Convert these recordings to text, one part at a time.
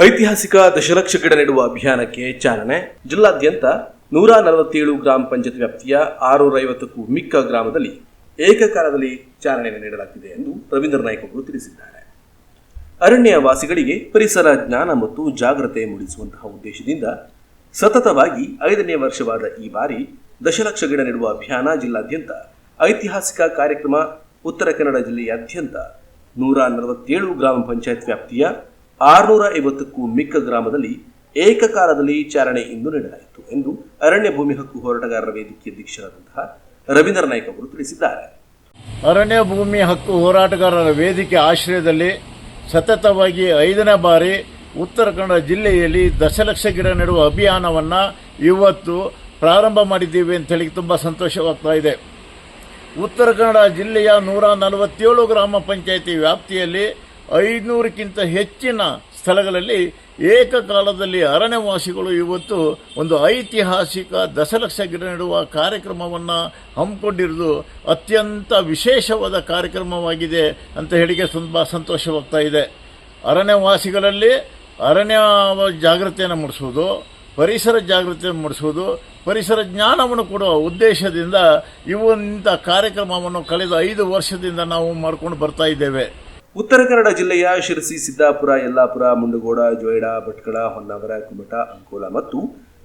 ಐತಿಹಾಸಿಕ ದಶಲಕ್ಷ ಗಿಡ ನೆಡುವ ಅಭಿಯಾನಕ್ಕೆ ಚಾಲನೆ. ಜಿಲ್ಲಾದ್ಯಂತ ನೂರ ನಲವತ್ತೇಳು ಗ್ರಾಮ ಪಂಚಾಯತ್ ವ್ಯಾಪ್ತಿಯ ಆರುನೂರ ಐವತ್ತಕ್ಕೂ ಮಿಕ್ಕ ಗ್ರಾಮದಲ್ಲಿ ಏಕಕಾಲದಲ್ಲಿ ಚಾಲನೆ ನೀಡಲಾಗಿದೆ ಎಂದು ರವೀಂದ್ರ ನಾಯ್ಕ ಅವರು ತಿಳಿಸಿದ್ದಾರೆ. ಅರಣ್ಯ ವಾಸಿಗಳಿಗೆ ಪರಿಸರ ಜ್ಞಾನ ಮತ್ತು ಜಾಗೃತೆ ಮೂಡಿಸುವಂತಹ ಉದ್ದೇಶದಿಂದ ಸತತವಾಗಿ ಐದನೇ ವರ್ಷವಾದ ಈ ಬಾರಿ ದಶಲಕ್ಷ ಗಿಡ ನೆಡುವ ಅಭಿಯಾನ ಜಿಲ್ಲಾದ್ಯಂತ ಐತಿಹಾಸಿಕ ಕಾರ್ಯಕ್ರಮ ಉತ್ತರ ಕನ್ನಡ ಜಿಲ್ಲೆಯಾದ್ಯಂತ ನೂರ ನಲವತ್ತೇಳು ಗ್ರಾಮ ಪಂಚಾಯತ್ ವ್ಯಾಪ್ತಿಯ ಆರುನೂರ ಐವತ್ತಕ್ಕೂ ಮಿಕ್ಕ ಗ್ರಾಮದಲ್ಲಿ ಏಕಕಾಲದಲ್ಲಿ ಚಾರಣೆ ಇಂದು ನೀಡಲಾಯಿತು ಎಂದು ಅರಣ್ಯ ಭೂಮಿ ಹಕ್ಕು ಹೋರಾಟಗಾರರ ವೇದಿಕೆ ಅಧ್ಯಕ್ಷರಾದಂತಹ ರವೀಂದ್ರ ನಾಯ್ಕ ಅವರು ತಿಳಿಸಿದ್ದಾರೆ. ಅರಣ್ಯ ಭೂಮಿ ಹಕ್ಕು ಹೋರಾಟಗಾರರ ವೇದಿಕೆ ಆಶ್ರಯದಲ್ಲಿ ಸತತವಾಗಿ ಐದನೇ ಬಾರಿ ಉತ್ತರ ಕನ್ನಡ ಜಿಲ್ಲೆಯಲ್ಲಿ ದಶಲಕ್ಷ ಗಿಡ ನೆಡುವ ಅಭಿಯಾನವನ್ನು ಇವತ್ತು ಪ್ರಾರಂಭ ಮಾಡಿದ್ದೀವಿ ಅಂತ ಹೇಳಿ ತುಂಬ ಸಂತೋಷವಾಗ್ತಾ ಇದೆ. ಉತ್ತರ ಕನ್ನಡ ಜಿಲ್ಲೆಯ ನೂರ ನಲವತ್ತೇಳು ಗ್ರಾಮ ಪಂಚಾಯಿತಿ ವ್ಯಾಪ್ತಿಯಲ್ಲಿ ಐನೂರಕ್ಕಿಂತ ಹೆಚ್ಚಿನ ಸ್ಥಳಗಳಲ್ಲಿ ಏಕಕಾಲದಲ್ಲಿ ಅರಣ್ಯವಾಸಿಗಳು ಇವತ್ತು ಒಂದು ಐತಿಹಾಸಿಕ ದಶಲಕ್ಷ ಗಿಡ ನೆಡುವ ಕಾರ್ಯಕ್ರಮವನ್ನು ಹಮ್ಮಿಕೊಂಡಿರುವುದು ಅತ್ಯಂತ ವಿಶೇಷವಾದ ಕಾರ್ಯಕ್ರಮವಾಗಿದೆ ಅಂತ ಹೇಳಿಕೆ ತುಂಬ ಸಂತೋಷವಾಗ್ತಾ ಇದೆ. ಅರಣ್ಯವಾಸಿಗಳಲ್ಲಿ ಅರಣ್ಯ ಜಾಗೃತಿಯನ್ನು ಮೂಡಿಸುವುದು, ಪರಿಸರ ಜಾಗೃತಿಯನ್ನು ಮೂಡಿಸುವುದು, ಪರಿಸರ ಜ್ಞಾನವನ್ನು ಕೊಡುವ ಉದ್ದೇಶದಿಂದ ಇವಂಥ ಕಾರ್ಯಕ್ರಮವನ್ನು ಕಳೆದ ಐದು ವರ್ಷದಿಂದ ನಾವು ಮಾಡ್ಕೊಂಡು ಬರ್ತಾ ಇದ್ದೇವೆ. ಉತ್ತರ ಕನ್ನಡ ಜಿಲ್ಲೆಯ ಶಿರಸಿ, ಸಿದ್ದಾಪುರ, ಯಲ್ಲಾಪುರ, ಮುಂಡಗೋಡ, ಜೋಯಿಡ, ಭಟ್ಕಳ, ಹೊನ್ನಾವರ, ಕುಮಟ, ಅಂಕೋಲ ಮತ್ತು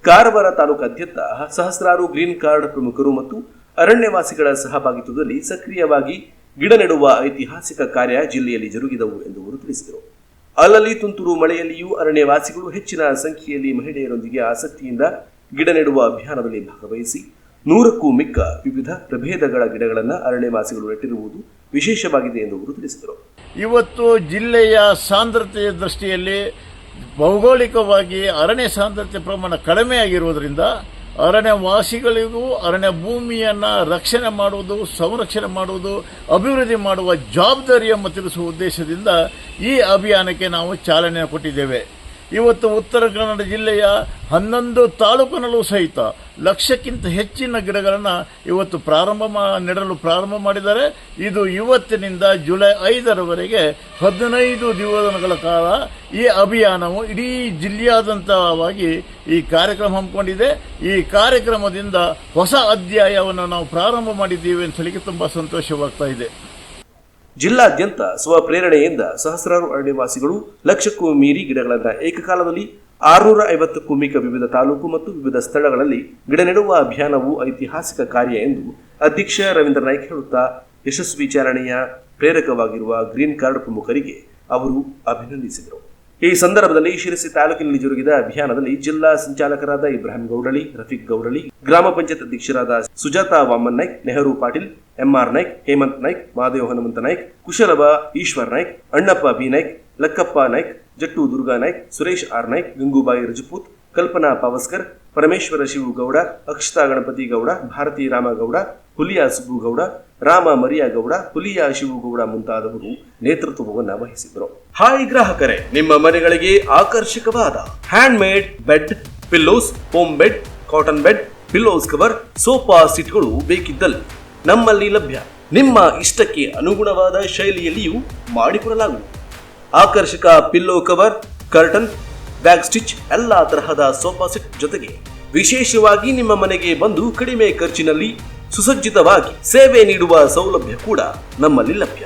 ಕಾರವಾರ ತಾಲೂಕಾದ್ಯಂತ ಸಹಸ್ರಾರು ಗ್ರೀನ್ ಕಾರ್ಡ್ ಪ್ರಮುಖರು ಮತ್ತು ಅರಣ್ಯವಾಸಿಗಳ ಸಹಭಾಗಿತ್ವದಲ್ಲಿ ಸಕ್ರಿಯವಾಗಿ ಗಿಡ ನೆಡುವ ಐತಿಹಾಸಿಕ ಕಾರ್ಯ ಜಿಲ್ಲೆಯಲ್ಲಿ ಜರುಗಿದವು ಎಂದು ಅವರು ತಿಳಿಸಿದರು. ಅಲ್ಲಲ್ಲಿ ತುಂತುರು ಮಳೆಯಲ್ಲಿಯೂ ಅರಣ್ಯವಾಸಿಗಳು ಹೆಚ್ಚಿನ ಸಂಖ್ಯೆಯಲ್ಲಿ ಮಹಿಳೆಯರೊಂದಿಗೆ ಆಸಕ್ತಿಯಿಂದ ಗಿಡ ನೆಡುವ ಅಭಿಯಾನದಲ್ಲಿ ಭಾಗವಹಿಸಿ ನೂರಕ್ಕೂ ಮಿಕ್ಕ ವಿವಿಧ ಪ್ರಭೇದಗಳ ಗಿಡಗಳನ್ನು ಅರಣ್ಯವಾಸಿಗಳು ನೆಟ್ಟಿರುವುದು ವಿಶೇಷವಾಗಿದೆ ಎಂದು ಅವರು ತಿಳಿಸಿದರು. ಇವತ್ತು ಜಿಲ್ಲೆಯ ಸಾಂದ್ರತೆಯ ದೃಷ್ಟಿಯಲ್ಲಿ ಭೌಗೋಳಿಕವಾಗಿ ಅರಣ್ಯ ಸಾಂದ್ರತೆ ಪ್ರಮಾಣ ಕಡಿಮೆ ಆಗಿರುವುದರಿಂದ ಅರಣ್ಯ ವಾಸಿಗಳಿಗೂ ಅರಣ್ಯ ಭೂಮಿಯನ್ನು ರಕ್ಷಣೆ ಮಾಡುವುದು, ಸಂರಕ್ಷಣೆ ಮಾಡುವುದು, ಅಭಿವೃದ್ಧಿ ಮಾಡುವ ಜವಾಬ್ದಾರಿಯನ್ನು ತಿಳಿಸುವ ಉದ್ದೇಶದಿಂದ ಈ ಅಭಿಯಾನಕ್ಕೆ ನಾವು ಚಾಲನೆ ಕೊಟ್ಟಿದ್ದೇವೆ. ಇವತ್ತು ಉತ್ತರ ಕನ್ನಡ ಜಿಲ್ಲೆಯ ಹನ್ನೊಂದು ತಾಲೂಕಿನಲ್ಲೂ ಸಹಿತ ಲಕ್ಷಕ್ಕಿಂತ ಹೆಚ್ಚಿನ ಗಿಡಗಳನ್ನು ಇವತ್ತು ಪ್ರಾರಂಭ ಮಾ, ನೆಡಲು ಪ್ರಾರಂಭ ಮಾಡಿದ್ದಾರೆ. ಇದು ಇವತ್ತಿನಿಂದ ಜುಲೈ ಐದರವರೆಗೆ ಹದಿನೈದು ದಿವಸಗಳ ಕಾಲ ಈ ಅಭಿಯಾನವು ಇಡೀ ಜಿಲ್ಲೆಯಾದಂತವಾಗಿ ಈ ಕಾರ್ಯಕ್ರಮ ಹಮ್ಮಿಕೊಂಡಿದೆ. ಈ ಕಾರ್ಯಕ್ರಮದಿಂದ ಹೊಸ ಅಧ್ಯಾಯವನ್ನು ನಾವು ಪ್ರಾರಂಭ ಮಾಡಿದ್ದೀವಿ ಅಂತ ಹೇಳಿಕೆ ತುಂಬ ಸಂತೋಷವಾಗ್ತಾ ಇದೆ. ಜಿಲ್ಲಾದ್ಯಂತ ಸ್ವಪ್ರೇರಣೆಯಿಂದ ಸಹಸ್ರಾರು ಅರಣ್ಯವಾಸಿಗಳು ಲಕ್ಷಕ್ಕೂ ಮೀರಿ ಗಿಡಗಳನ್ನು ಏಕಕಾಲದಲ್ಲಿ ಆರುನೂರ ಐವತ್ತಕ್ಕೂ ಮೀಕ ವಿವಿಧ ತಾಲೂಕು ಮತ್ತು ವಿವಿಧ ಸ್ಥಳಗಳಲ್ಲಿ ಗಿಡ ನೆಡುವ ಅಭಿಯಾನವು ಐತಿಹಾಸಿಕ ಕಾರ್ಯ ಎಂದು ಅಧ್ಯಕ್ಷ ರವೀಂದ್ರ ನಾಯ್ಕ ಹೇಳುತ್ತಾ ಯಶಸ್ವಿ ಚಾರಣೆಯ ಪ್ರೇರಕವಾಗಿರುವ ಗ್ರೀನ್ ಕಾರ್ಡ್ ಪ್ರಮುಖರಿಗೆ ಅವರು ಅಭಿನಂದಿಸಿದರು. ಈ ಸಂದರ್ಭದಲ್ಲಿ ಶಿರಸಿ ತಾಲೂಕಿನಲ್ಲಿ ಜರುಗಿದ ಅಭಿಯಾನದಲ್ಲಿ ಜಿಲ್ಲಾ ಸಂಚಾಲಕರಾದ ಇಬ್ರಾಹಿಂ ಗೌಡಳಿ, ರಫೀಕ್ ಗೌಡಳಿ, ಗ್ರಾಮ ಪಂಚಾಯತ್ ಅಧ್ಯಕ್ಷರಾದ Sujata Vaman Naik, Nehru Patil, MR Naik, Hemant Naik Mahadeva Hanumantha Naik ಕುಶಲಭ Eshwar Naik, Annappa B Naik, Lakkappa Naik, Jattu Durga Naik, Suresh R Naik, Gangubai Rajput, Kalpana Pawaskar, Parameshwara Shivagowda, Akshata Ganapati Gowda, Bharati Ramagowda, Huliya Subbugowda Rama Mariyagowda Huliya Shivagowda ಮುಂತಾದವರು ನೇತೃತ್ವವನ್ನು ವಹಿಸಿದರು ಹಾಯ್ ಗ್ರಾಹಕರೇ, ನಿಮ್ಮ ಮನೆಗಳಿಗೆ ಆಕರ್ಷಕವಾದ hand made bed, pillows, home bed, cotton bed, pillows cover, sofa ಸೀಟ್ಗಳು ಬೇಕಿದ್ದಲ್ಲಿ ನಮ್ಮಲ್ಲಿ ಲಭ್ಯ. ನಿಮ್ಮ ಇಷ್ಟಕ್ಕೆ ಅನುಗುಣವಾದ ಶೈಲಿಯಲ್ಲಿಯೂ ಮಾಡಿಕೊಡಲಾಗುವುದು. ಆಕರ್ಷಕ pillow cover, curtain, bag stitch, ಎಲ್ಲ ತರಹದ ಸೋಫಾ ಸೆಟ್ ಜೊತೆಗೆ ವಿಶೇಷವಾಗಿ ನಿಮ್ಮ ಮನೆಗೆ ಬಂದು ಕಡಿಮೆ ಖರ್ಚಿನಲ್ಲಿ ಸುಸಜ್ಜಿತವಾಗಿ ಸೇವೆ ನೀಡುವ ಸೌಲಭ್ಯ ಕೂಡ ನಮ್ಮಲ್ಲಿ ಲಭ್ಯ.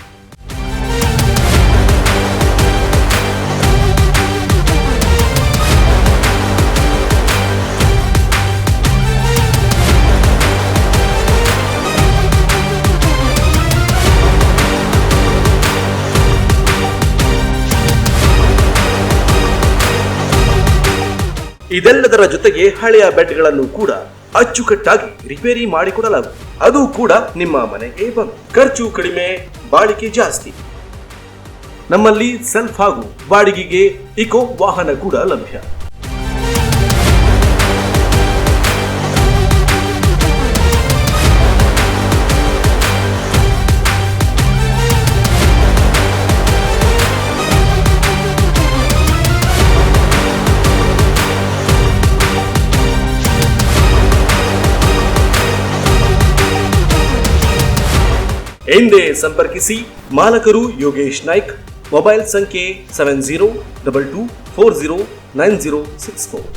ಇದೆಲ್ಲದರ ಜೊತೆಗೆ ಹಳೆಯ ಬೆಡ್ಗಳನ್ನು ಕೂಡ ಅಚ್ಚುಕಟ್ಟಾಗಿ ರಿಪೇರಿ ಮಾಡಿಕೊಡಲಾಗುವುದು. ಅದು ಕೂಡ ನಿಮ್ಮ ಮನೆಗೆ ಬಂದು. ಖರ್ಚು ಕಡಿಮೆ ಬಾಳಿಕೆ ಜಾಸ್ತಿ. ನಮ್ಮಲ್ಲಿ ಸೆಲ್ಫ್ ಹಾಗೂ ಬಾಡಿಗೆಗೆ ಇಕೋ ವಾಹನ ಕೂಡ ಲಭ್ಯ. ಎಂದೇ ಸಂಪರ್ಕಿಸಿ ಮಾಲಕರು ಯೋಗೇಶ್ ನಾಯ್ಕ್. ಮೊಬೈಲ್ ಸಂಖ್ಯೆ seven zero double two four zero nine zero six four.